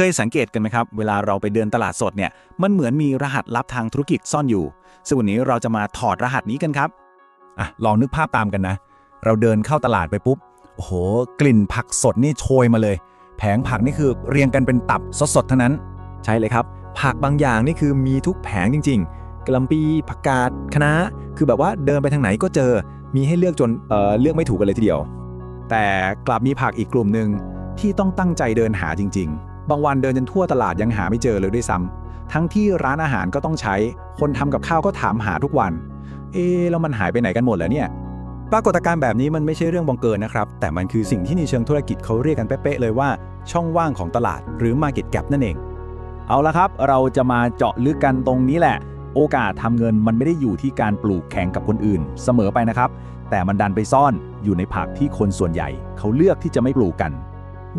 เคยสังเกตกันไหมครับ เวลาเราไปเดินตลาดสดเนี่ย มันเหมือนมีรหัสลับทางธุรกิจซ่อนอยู่ซึ่งวันนี้เราจะมาถอดรหัสนี้กันครับอะลองนึกภาพตามกันนะ เราเดินเข้าตลาดไปปุ๊บ โอ้โห กลิ่นผักสดนี่โชยมาเลย แผงผักนี่คือเรียงกันเป็นตับสดๆทั้งนั้น ใช่เลยครับ ผักบางอย่างนี่คือมีทุกแผงจริง ๆกะหล่ำปีผักกาดคะน้าคือแบบว่าเดินไปทางไหนก็เจอ มีให้เลือกจนเอ่อเลือกไม่ถูกกันเลยทีเดียว แต่กลับมีผักอีกกลุ่มหนึ่งที่ต้องตั้งใจเดินหาจริง ๆ บางวันเดินจนทั่วตลาดยังหาไม่เจอเลยด้วยซ้ำทั้งที่ร้านอาหารก็ต้องใช้ คนทำกับข้าวก็ถามหาทุกวัน เอ๊แล้วมันหายไปไหนกันหมดแล้วเนี่ย ปรากฏการณ์แบบนี้มันไม่ใช่เรื่องบังเกินนะครับ แต่มันคือสิ่งที่ในเชิงธุรกิจเขาเรียกกันเป๊ะๆเลยว่า ช่องว่างของตลาดหรือ Market Gap นั่นเอง เอาละครับ เราจะมาเจาะลึกกันตรงนี้แหละ โอกาสทำเงินมันไม่ได้อยู่ที่การปลูกแข่งกับคนอื่น เสมอไปนะครับ แต่มันดันไปซ่อนอยู่ในผักที่คนส่วนใหญ่ เขาเลือกที่จะไม่ปลูกกัน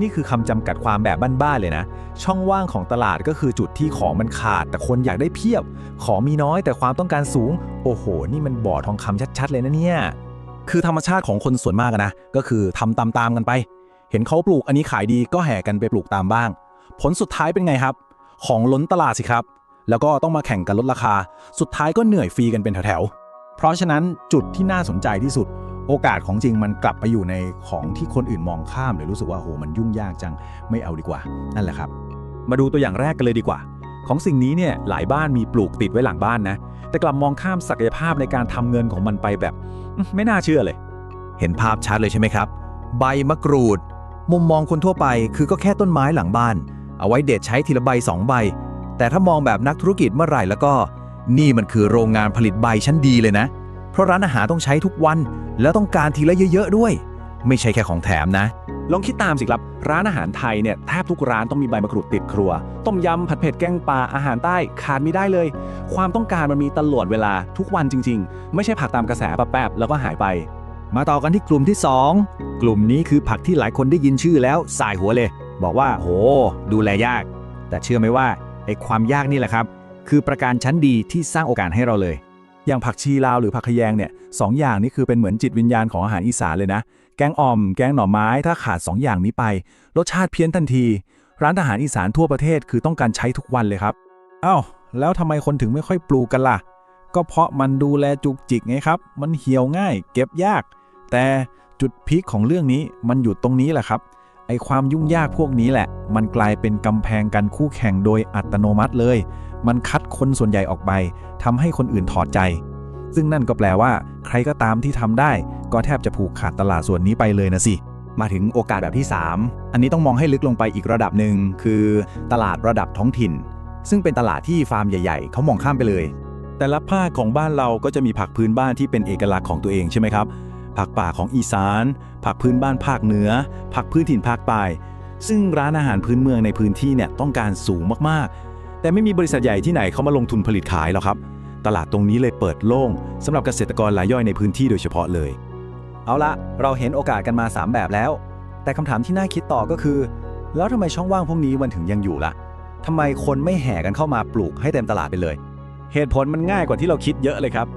นี่คือคำจำกัดความแบบบ้านๆเลยนะ ช่องว่างของตลาดก็คือจุดที่ของมันขาด แต่คนอยากได้เพียบ ของมีน้อยแต่ความต้องการสูง โอ้โห นี่มันบ่อทองคำชัดๆ เลยนะเนี่ย คือธรรมชาติของคนส่วนมากนะ ก็คือทำตามๆกันไป เห็นเขาปลูกอันนี้ขายดีก็แห่กันไปปลูกตามบ้าง ผลสุดท้ายเป็นไงครับ ของล้นตลาดสิครับ แล้วก็ต้องมาแข่งกันลดราคา สุดท้ายก็เหนื่อยฟรีกันเป็นแถวๆ เพราะฉะนั้นจุดที่น่าสนใจที่สุด โอกาสของจริงมันกลับไปอยู่ในของที่คนอื่นมองข้ามหรือรู้สึกว่าโหมันยุ่งยากจังไม่เอาดีกว่า นั่นแหละครับ มาดูตัวอย่างแรกกันเลยดีกว่า ของสิ่งนี้เนี่ยหลายบ้านมีปลูกติดไว้หลังบ้านนะ แต่กลับมองข้ามศักยภาพในการทำเงินของมันไปแบบ ไม่น่าเชื่อเลย เห็นภาพชัดเลยใช่ไหมครับ ใบมะกรูด มุมมองคนทั่วไปคือก็แค่ต้นไม้หลังบ้าน เอาไว้เด็ดใช้ทีละใบสองใบ แต่ถ้ามองแบบนักธุรกิจเมื่อไหร่แล้วก็ นี่มันคือโรงงานผลิตใบชั้นดีเลยนะเพราะร้านอาหารต้องใช้ทุกวัน แล้วต้องการทีละเยอะๆด้วย ไม่ใช่แค่ของแถมนะ ลองคิดตามสิครับ ร้านอาหารไทยเนี่ยแทบทุกร้านต้องมีใบมะกรูดติดครัว ต้มยำผัดเผ็ดแกงปลาอาหารใต้ขาดไม่ได้เลย ความต้องการมันมีตลอดเวลาทุกวันจริง ๆ ไม่ใช่ผักตามกระแสแป๊บๆแล้วก็หายไป มาต่อกันที่กลุ่มที่ 2 กลุ่มนี้คือผักที่หลายคนได้ยินชื่อแล้วสายหัวเลย บอกว่าโห ดูแลยาก แต่เชื่อไหมว่าไอ้ความยากนี่แหละครับ คือประการชั้นดีที่สร้างโอกาสให้เราเลย อย่างผักชีลาวหรือผักขยงเนี่ยสองอย่างนี้คือเป็นเหมือนจิตวิญญาณของอาหารอีสานเลยนะ แกงอ่อม แกงหน่อไม้ถ้าขาด 2 อย่างนี้ไป รสชาติเพี้ยนทันที ร้านอาหารอีสานทั่วประเทศคือต้องการใช้ทุกวันเลยครับอ้าวแล้วทำไมคนถึงไม่ค่อยปลูกกันล่ะ ก็เพราะมันดูแลจุกจิกไงครับ มันเหี่ยวง่าย เก็บยาก แต่จุดพีคของเรื่องนี้มันอยู่ตรงนี้แหละครับไอความยุ่งยากพวกนี้แหละ มันกลายเป็นกำแพงกันคู่แข่งโดยอัตโนมัติเลย มันคัดคนส่วนใหญ่ออกไปทำให้คนอื่นถอดใจ ซึ่งนั่นก็แปลว่า ใครก็ตามที่ทำได้ ก็แทบจะผูกขาดตลาดส่วนนี้ไปเลยนะสิ มาถึงโอกาสแบบที่ 3 อันนี้ต้องมองให้ลึกลงไปอีกระดับหนึ่งคือตลาดระดับท้องถิ่น ซึ่งเป็นตลาดที่ฟาร์มใหญ่ ๆเขามองข้ามไปเลย แต่ละภาคของบ้านเราก็จะมีผักพื้นบ้านที่เป็นเอกลักษณ์ของตัวเองใช่ไหมครับผักป่าของอีสาน ผักพื้นบ้านภาคเหนือ ผักพื้นถิ่นภาคใต้ซึ่งร้านอาหารพื้นเมืองในพื้นที่เนี่ยต้องการสูงมากๆ แต่ไม่มีบริษัทใหญ่ที่ไหนเขามาลงทุนผลิตขายหรอกครับ ตลาดตรงนี้เลยเปิดโล่งสำหรับเกษตรกรรายย่อยในพื้นที่โดยเฉพาะเลย เอาละเราเห็นโอกาสกันมา 3 แบบแล้ว แต่คำถามที่น่าคิดต่อก็คือ แล้วทำไมช่องว่างพวกนี้มันถึงยังอยู่ล่ะทำไมคนไม่แห่กันเข้ามาปลูกให้เต็มตลาดไปเลย เหตุผลมันง่ายกว่าที่เราคิดเยอะเลยครับ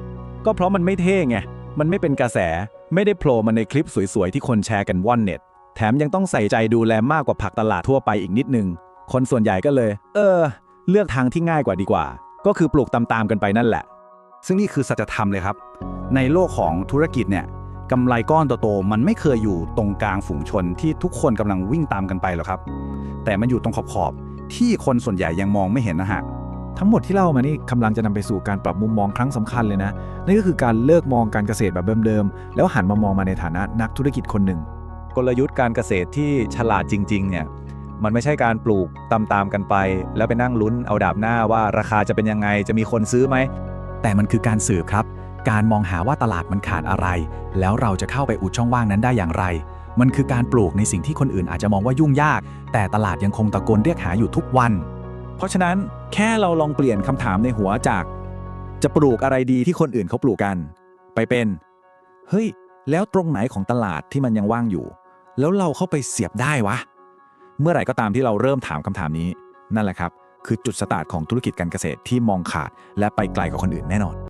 ก็เพราะมันไม่เท่ไง มันไม่เป็นกระแส ไม่ได้โผล่มาในคลิปสวยๆ ที่คนแชร์กันว่อนเน็ต แถมยังต้องใส่ใจดูแลมากกว่าผักตลาดทั่วไปอีกนิดนึง คนส่วนใหญ่ก็เลย เออ เลือกทางที่ง่ายกว่าดีกว่า ก็คือปลูกตามๆกันไปนั่นแหละ ซึ่งนี่คือสัจธรรมเลยครับ ในโลกของธุรกิจเนี่ยกำไรก้อนโตๆมันไม่เคยอยู่ตรงกลางฝูงชนที่ทุกคนกำลังวิ่งตามกันไปหรอกครับ แต่มันอยู่ตรงขอบๆที่คนส่วนใหญ่ยังมองไม่เห็นนะฮะทั้งหมดที่เล่ามานี่กำลังจะนำไปสู่การปรับมุมมองครั้งสำคัญเลยนะนั่นก็คือการเลิกมองการเกษตรแบบเดิมๆแล้วหันมามองมาในฐานะนักธุรกิจคนหนึ่งกลยุทธ์การเกษตรที่ฉลาดจริงๆเนี่ย มันไม่ใช่การปลูกตามๆกันไป แล้วไปนั่งลุ้นเอาดาบหน้าว่าราคาจะเป็นยังไงจะมีคนซื้อไหม แต่มันคือการสืบครับ การมองหาว่าตลาดมันขาดอะไร แล้วเราจะเข้าไปอุดช่องว่างนั้นได้อย่างไร มันคือการปลูกในสิ่งที่คนอื่นอาจจะมองว่ายุ่งยาก แต่ตลาดยังคงตะโกนเรียกหาอยู่ทุกวัน เพราะฉะนั้นแค่เราลองเปลี่ยนคำถามในหัวจาก จะปลูกอะไรดีที่คนอื่นเขาปลูกกัน ไปเป็นเฮ้ย แล้วตรงไหนของตลาดที่มันยังว่างอยู่ แล้วเราเข้าไปเสียบได้วะ เมื่อไหร่ก็ตามที่เราเริ่มถามคำถามนี้ นั่นแหละครับ คือจุดสตาร์ทของธุรกิจการเกษตรที่มองขาดและไปไกลกว่าคนอื่นแน่นอน